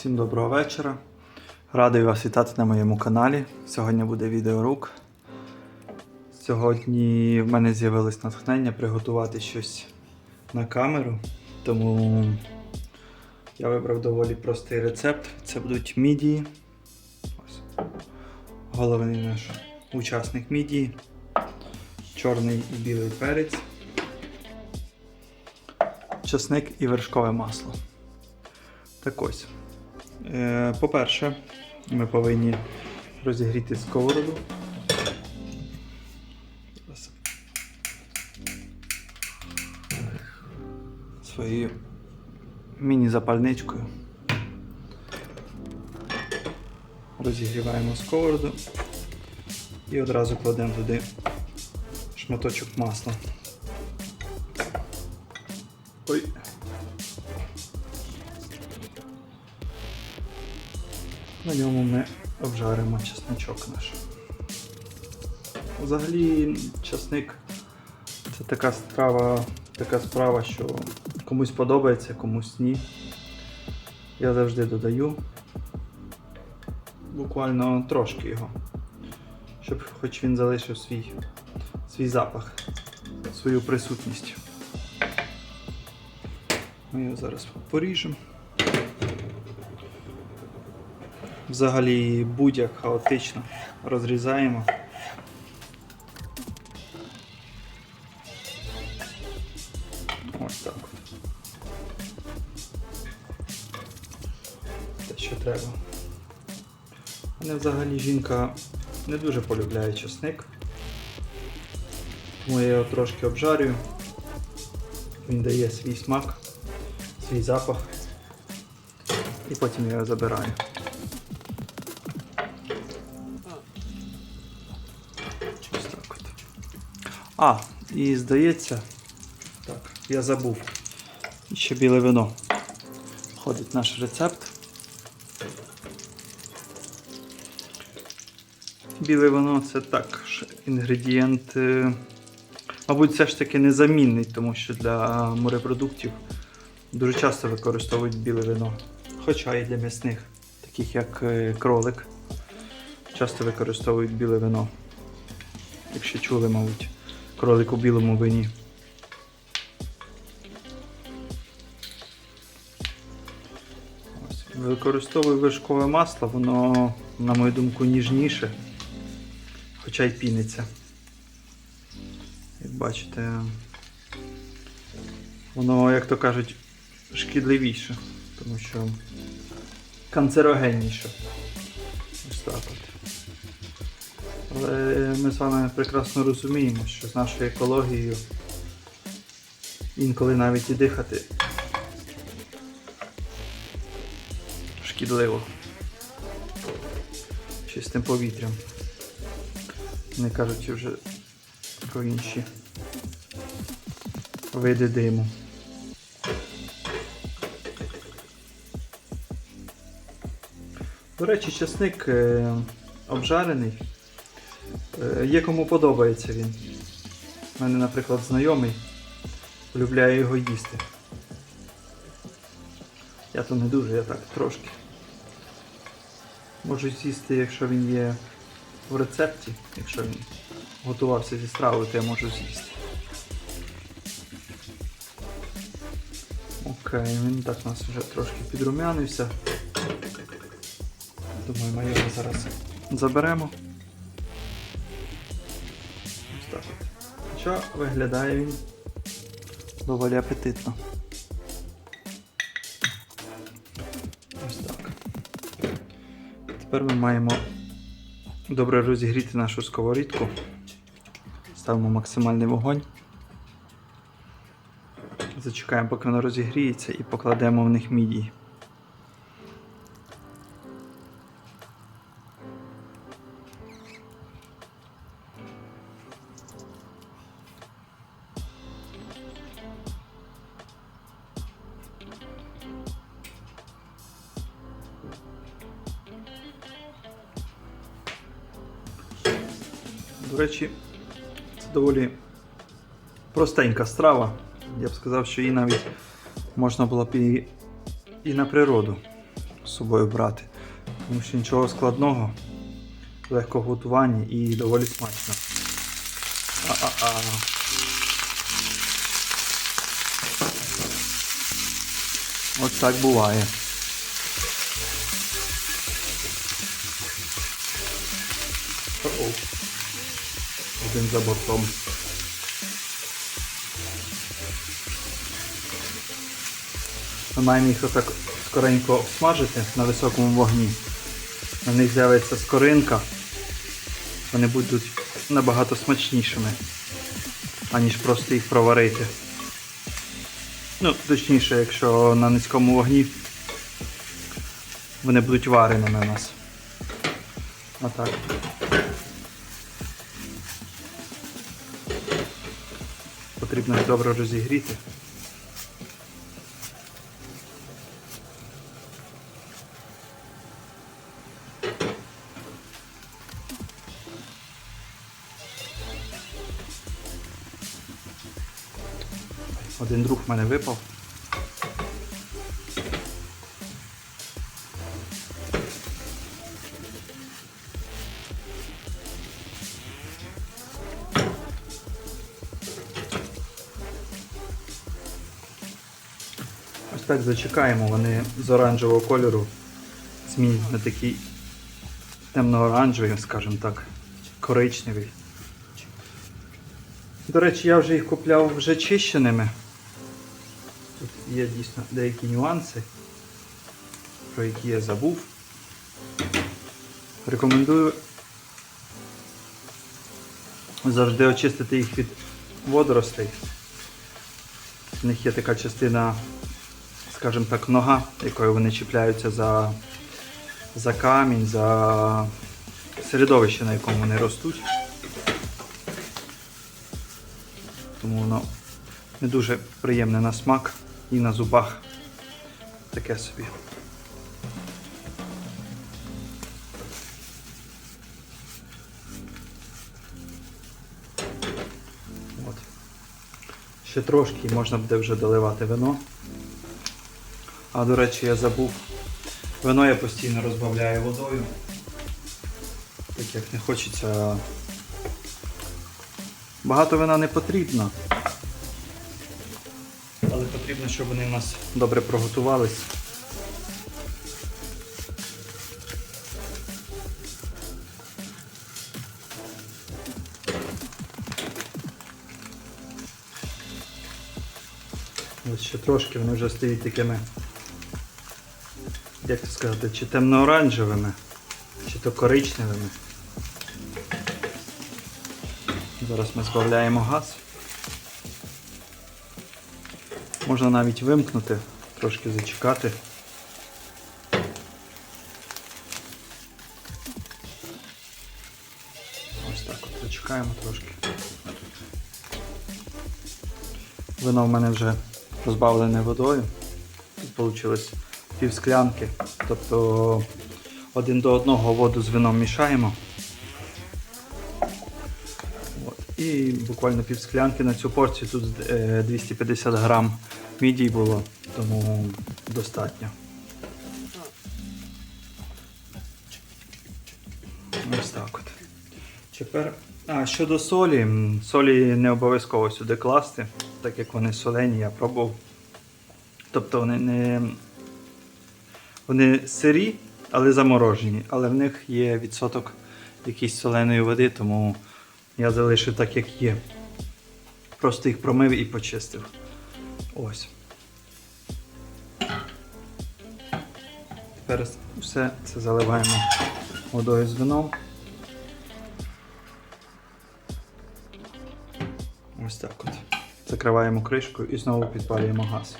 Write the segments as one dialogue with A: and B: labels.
A: Всім доброго вечора. Радий вас вітати на моєму каналі. Сьогодні буде відеорук. Сьогодні в мене з'явилось натхнення приготувати щось на камеру, тому я вибрав доволі простий рецепт. Це будуть мідії. Ось. Головний наш учасник мідії. Чорний і білий перець. Часник і вершкове масло. Так ось. Е, По-перше, ми повинні розігріти сковороду. Своєю міні-запальничкою. Розігріваємо сковороду і одразу кладемо туди шматочок масла. Ой. На ньому ми обжаримо чесничок наш. Взагалі, чесник це така страва, така справа, що комусь подобається, комусь ні. Я завжди додаю буквально трошки його, щоб хоч він залишив свій, свій запах, свою присутність. Ми його зараз поріжемо. Взагалі будь-як хаотично розрізаємо. Ось так. Те, що треба. Мене взагалі жінка не дуже полюбляє чесник. Тому я його трошки обжарюю. Він дає свій смак, свій запах. І потім я його забираю. А, і здається, так, я забув. Ще біле вино. Входить наш рецепт. Біле вино це також інгредієнт, е, мабуть, все ж таки незамінний, тому що для морепродуктів дуже часто використовують біле вино. Хоча і для м'ясних, таких як е, кролик, часто використовують біле вино. Якщо чули, мабуть, кролик у білому вині. Використовую вершкове масло, воно, на мою думку, ніжніше, хоча й піниться. Як бачите, воно, як то кажуть, шкідливіше, тому що канцерогенніше. Ось так. Але ми з вами прекрасно розуміємо, що з нашою екологією інколи навіть і дихати шкідливо чистим повітрям. Не кажучи вже про інші види диму. До речі, часник е, обжарений. Е, Є кому подобається він. У мене, наприклад, знайомий полюбляє його їсти. Я то не дуже, я так трошки. Можу з'їсти, якщо він є в рецепті, якщо він готувався зі стравою, то я можу з'їсти. Окей, він так у нас вже трошки підрумянився. Думаю, ми його зараз заберемо. Хоча виглядає він доволі апетитно. Ось так. Тепер ми маємо добре розігріти нашу сковорідку. Ставимо максимальний вогонь. Зачекаємо, поки вона розігріється, і покладемо в них мідії. Речі, це доволі простенька страва. Я б сказав, що її навіть можна було б і, і на природу з собою брати. Тому що нічого складного, легко в готуванні і доволі смачно. А-а-а. Ось так буває. Один за бортом. Ми маємо їх отак скоренько обсмажити на високому вогні. На них з'явиться скоринка. Вони будуть набагато смачнішими, аніж просто їх проварити. Ну, точніше, якщо на низькому вогні вони будуть варені на нас. Отак. Потрібно добре розігріти. Один друг в мене випав. Так зачекаємо, вони з оранжевого кольору змінять на такий темно-оранжевий, скажімо так, коричневий. До речі, я вже їх купляв вже чищеними. Тут є дійсно деякі нюанси, про які я забув. Рекомендую завжди очистити їх від водоростей. В них є така частина, скажімо так, нога, якою вони чіпляються за, за камінь, за середовище, на якому вони ростуть. Тому воно не дуже приємне на смак і на зубах. Таке собі. Ще трошки можна буде вже доливати вино. А до речі, я забув. Вино я постійно розбавляю водою. Так як не хочеться. Багато вина не потрібно. Але потрібно, щоб вони в нас добре проготувались. Ось ще трошки вони вже стають такими, як це сказати, чи темно-оранжевими, чи то коричневими. Зараз ми збавляємо газ. Можна навіть вимкнути, трошки зачекати. Ось так от зачекаємо трошки. Вино в мене вже розбавлене водою. Тут вийшло пів склянки. Тобто один до одного воду з вином мішаємо. От. І буквально пів склянки на цю порцію. Тут е, 250 грам мідій було, тому достатньо. Ось так от. Тепер, а щодо солі, солі не обов'язково сюди класти, так як вони солені, я пробував. Тобто вони не. Вони сирі, але заморожені, але в них є відсоток якоїсь соленої води, тому я залишив так, як є. Просто їх промив і почистив. Ось. Тепер все це заливаємо водою з вином. Ось так от. Закриваємо кришкою і знову підпалюємо газ.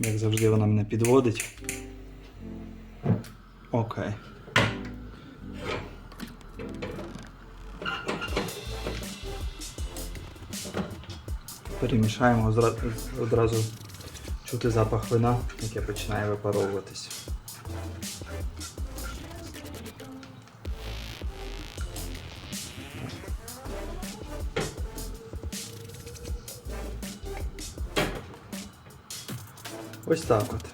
A: Як завжди вона мене підводить. Окей. Перемішаємо одразу чути запах вина, яке починає випаровуватись. Ось так от.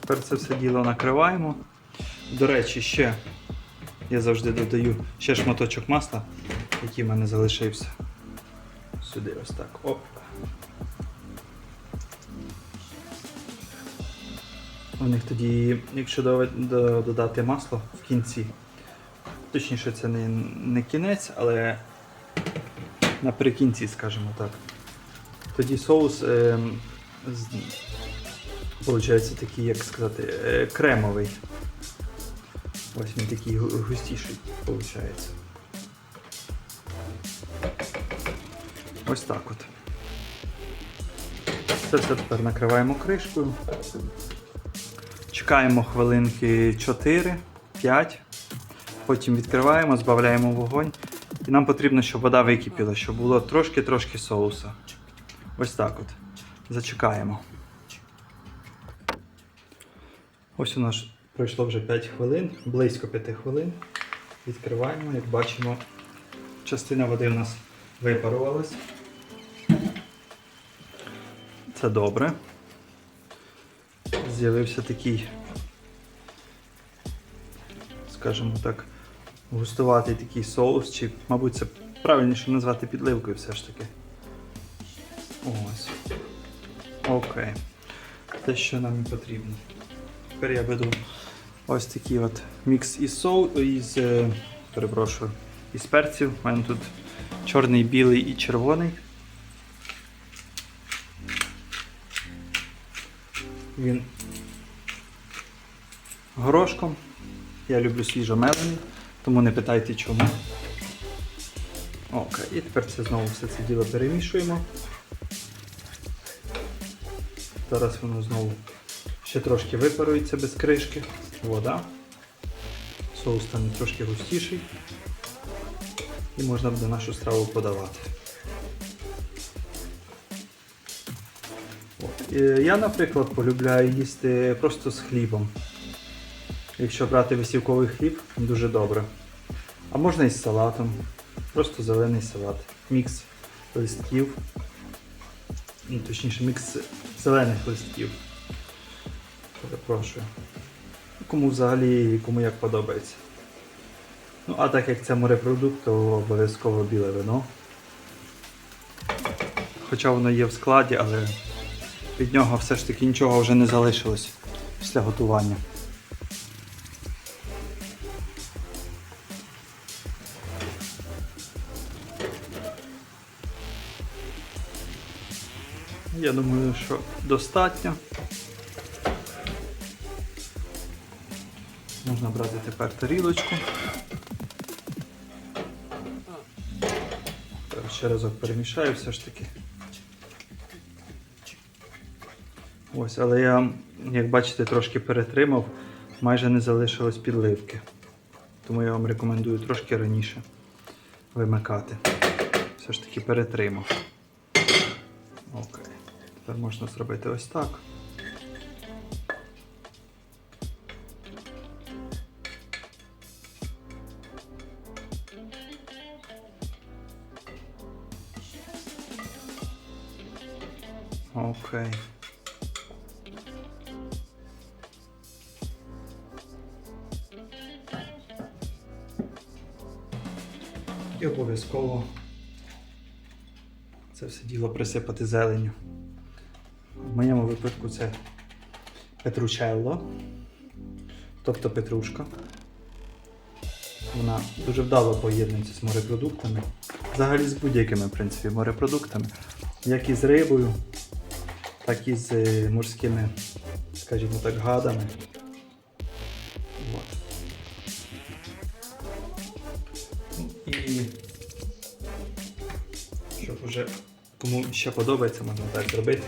A: Тепер це все діло накриваємо. До речі, ще я завжди додаю ще шматочок масла, який в мене залишився. Сюди ось так. Оп. У них тоді, якщо до- до- додати масло в кінці, точніше це не, не кінець, але наприкінці, скажімо так. Тоді соус е, з, Получається такий, як сказати, кремовий. Ось він такий густіший, виходить. Ось так от. Це тепер накриваємо кришкою. Чекаємо хвилинки 4-5. Потім відкриваємо, збавляємо вогонь. І нам потрібно, щоб вода википіла, щоб було трошки-трошки соуса. Ось так от. Зачекаємо. Ось у нас пройшло вже 5 хвилин, близько 5 хвилин. Відкриваємо, як бачимо, частина води у нас випарувалась. Це добре. З'явився такий, скажімо так, густуватий такий соус, чи, мабуть, це правильніше назвати підливкою все ж таки. Ось. Окей. Те, що нам потрібно. Тепер я веду ось такий от мікс із соу із, е, перепрошую, із перців. У мене тут чорний, білий і червоний. Він горошком. Я люблю свіжомелений, тому не питайте чому. Окей, і тепер це знову все це діло перемішуємо. Зараз воно знову ще трошки випарується без кришки. Вода. Соус стане трошки густіший. І можна буде нашу страву подавати. Е, Я, наприклад, полюбляю їсти просто з хлібом. Якщо брати висівковий хліб, дуже добре. А можна і з салатом. Просто зелений салат. Мікс листків. Ну, точніше, мікс зелених листків. Перепрошую. Кому взагалі, кому як подобається. Ну, а так як це морепродукт, то обов'язково біле вино. Хоча воно є в складі, але від нього все ж таки нічого вже не залишилось після готування. Я думаю, що достатньо. Можна брати тепер тарілочку. Ще разок перемішаю все ж таки. Ось, але я, як бачите, трошки перетримав, майже не залишилось підливки. Тому я вам рекомендую трошки раніше вимикати. Все ж таки перетримав. Окей. Тепер можна зробити ось так. Окей. І обов'язково це все діло присипати зеленню. В моєму випадку це петручелло, тобто петрушка. Вона дуже вдало поєднується з морепродуктами. Взагалі з будь-якими в принципі, морепродуктами, як і з рибою, так і з е, морськими, скажімо так, гадами. От. І щоб уже кому ще подобається, можна так зробити.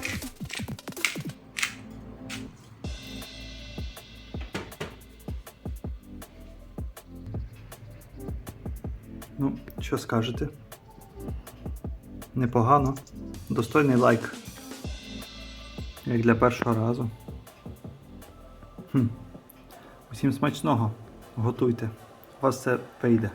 A: Ну, що скажете? Непогано. Достойний лайк. Як для першого разу. Хм. Усім смачного. Готуйте. У вас це вийде.